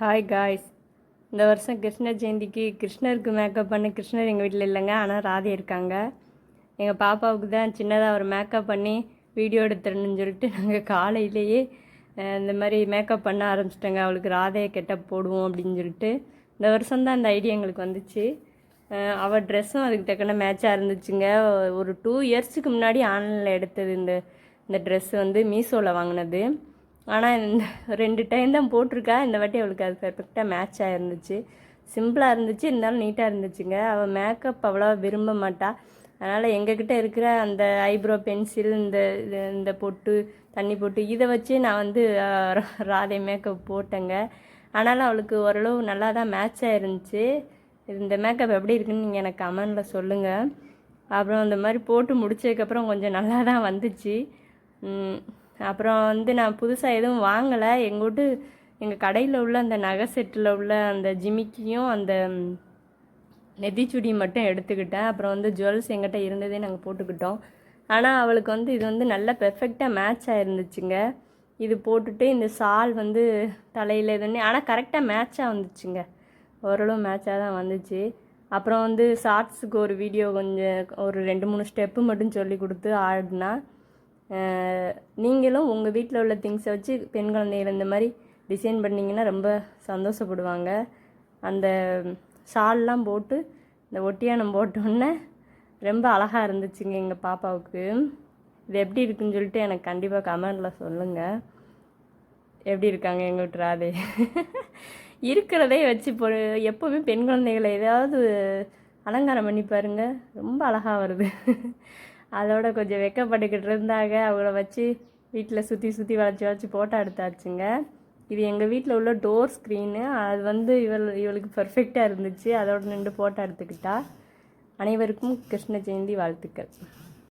Hi guys இந்த வருஷம் கிருஷ்ண ஜெயந்திக்கு கிருஷ்ணருக்கு மேக்கப் பண்ண கிருஷ்ணர் எங்கள் வீட்டில் இல்லைங்க. ஆனால் ராதே இருக்காங்க. எங்கள் பாப்பாவுக்கு தான் சின்னதாக ஒரு மேக்கப் பண்ணி வீடியோ எடுத்துடணும்னு சொல்லிட்டு நாங்கள் காலையிலேயே இந்த மாதிரி மேக்கப் பண்ண ஆரம்பிச்சிட்டோங்க. அவளுக்கு ராதையை கெட்டப் போடுவோம் அப்படின்னு சொல்லிட்டு இந்த வருஷம் தான் ஐடியா எங்களுக்கு வந்துச்சு. அவள் ட்ரெஸ்ஸும் அதுக்கு தக்கன மேட்சாக இருந்துச்சுங்க. ஒரு டூ இயர்ஸுக்கு முன்னாடி ஆன்லைனில் எடுத்தது இந்த இந்த ட்ரெஸ்ஸு வந்து மீஷோவில் வாங்கினது. ஆனால் இந்த ரெண்டு டைம் தான் போட்டிருக்கா. இந்த வாட்டி அவளுக்கு அது பர்ஃபெக்டாக மேட்ச் ஆகிருந்துச்சு சிம்பிளாக இருந்துச்சு. இருந்தாலும் நீட்டாக இருந்துச்சுங்க. அவள் மேக்கப் அவ்வளோவா விரும்ப மாட்டாள் அதனால் எங்ககிட்ட இருக்கிற அந்த ஐப்ரோ பென்சில் இந்த இது- இந்த பொட்டு தண்ணி பொட்டு இதை வச்சு நான் வந்து ரா- ராதை மேக்கப் போட்டேங்க. ஆனாலும் அவளுக்கு ஓரளவு நல்லா தான் மேட்ச் ஆகிருந்துச்சு இந்த மேக்கப் எப்படி இருக்குன்னு நீங்கள் எனக்கு கமெண்டில் சொல்லுங்கள் அப்புறம் இந்த மாதிரி போட்டு முடிச்சதுக்கப்புறம் கொஞ்சம் நல்லா தான் வந்துச்சு அப்புறம் வந்து நான் புதுசாக எதுவும் வாங்கலை. எங்கள் வீட்டு எங்கள் கடையில் உள்ள அந்த நகை செட்டில் உள்ள அந்த ஜிமிக்கியும் அந்த நெத்திச்சுடி மட்டும் எடுத்துக்கிட்டேன். அப்புறம் வந்து ஜுவல்ஸ் எங்கிட்ட இருந்ததே நாங்கள் போட்டுக்கிட்டோம். ஆனால் அவளுக்கு வந்து இது வந்து நல்ல பெர்ஃபெக்டாக மேட்ச் ஆயிருந்துச்சுங்க. இது போட்டுட்டு இந்த சால் வந்து தலையில் இதுன்னு ஆனால் கரெக்டாக மேட்சாக வந்துச்சுங்க. ஓரளவு மேட்சாக தான் வந்துச்சு. அப்புறம் வந்து ஷார்ட்ஸுக்கு ஒரு வீடியோ கொஞ்சம் ஒரு ரெண்டு மூணு ஸ்டெப்பு மட்டும் சொல்லி கொடுத்து ஆடினா நீங்களும் உங்கள் வீட்டில் உள்ள திங்ஸை வச்சு பெண் குழந்தைகள் இந்த மாதிரி டிசைன் பண்ணிங்கன்னா ரொம்ப சந்தோஷப்படுவாங்க. அந்த ஷால்லாம் போட்டு இந்த ஒட்டியானம் போட்டோன்னே ரொம்ப அழகாக இருந்துச்சுங்க எங்கள் பாப்பாவுக்கு. இது எப்படி இருக்குன்னு சொல்லிட்டு எனக்கு கண்டிப்பாக கமெண்டில் சொல்லுங்கள் எப்படி இருக்காங்க எங்கள் வீட்டு ராதே? இருக்கிறதே வச்சு இப்போ எப்போவுமே பெண் குழந்தைகளை ஏதாவது அலங்காரம் பண்ணி பாருங்க. ரொம்ப அழகாக வருது. அதோட கொஞ்சம் வெக்கப்பட்டுக்கிட்டு இருந்தாங்க. அவங்கள வச்சு வீட்டில் சுற்றி சுற்றி வளைச்சி வளைச்சி ஃபோட்டோ எடுத்தாச்சுங்க இது எங்கள் வீட்டில் உள்ள டோர் ஸ்க்ரீனு அது வந்து இவள் இவளுக்கு பர்ஃபெக்டாக இருந்துச்சு. அதோட நின்று ஃபோட்டோ எடுத்துக்கிட்டா அனைவருக்கும் கிருஷ்ண ஜெயந்தி வாழ்த்துக்கள்.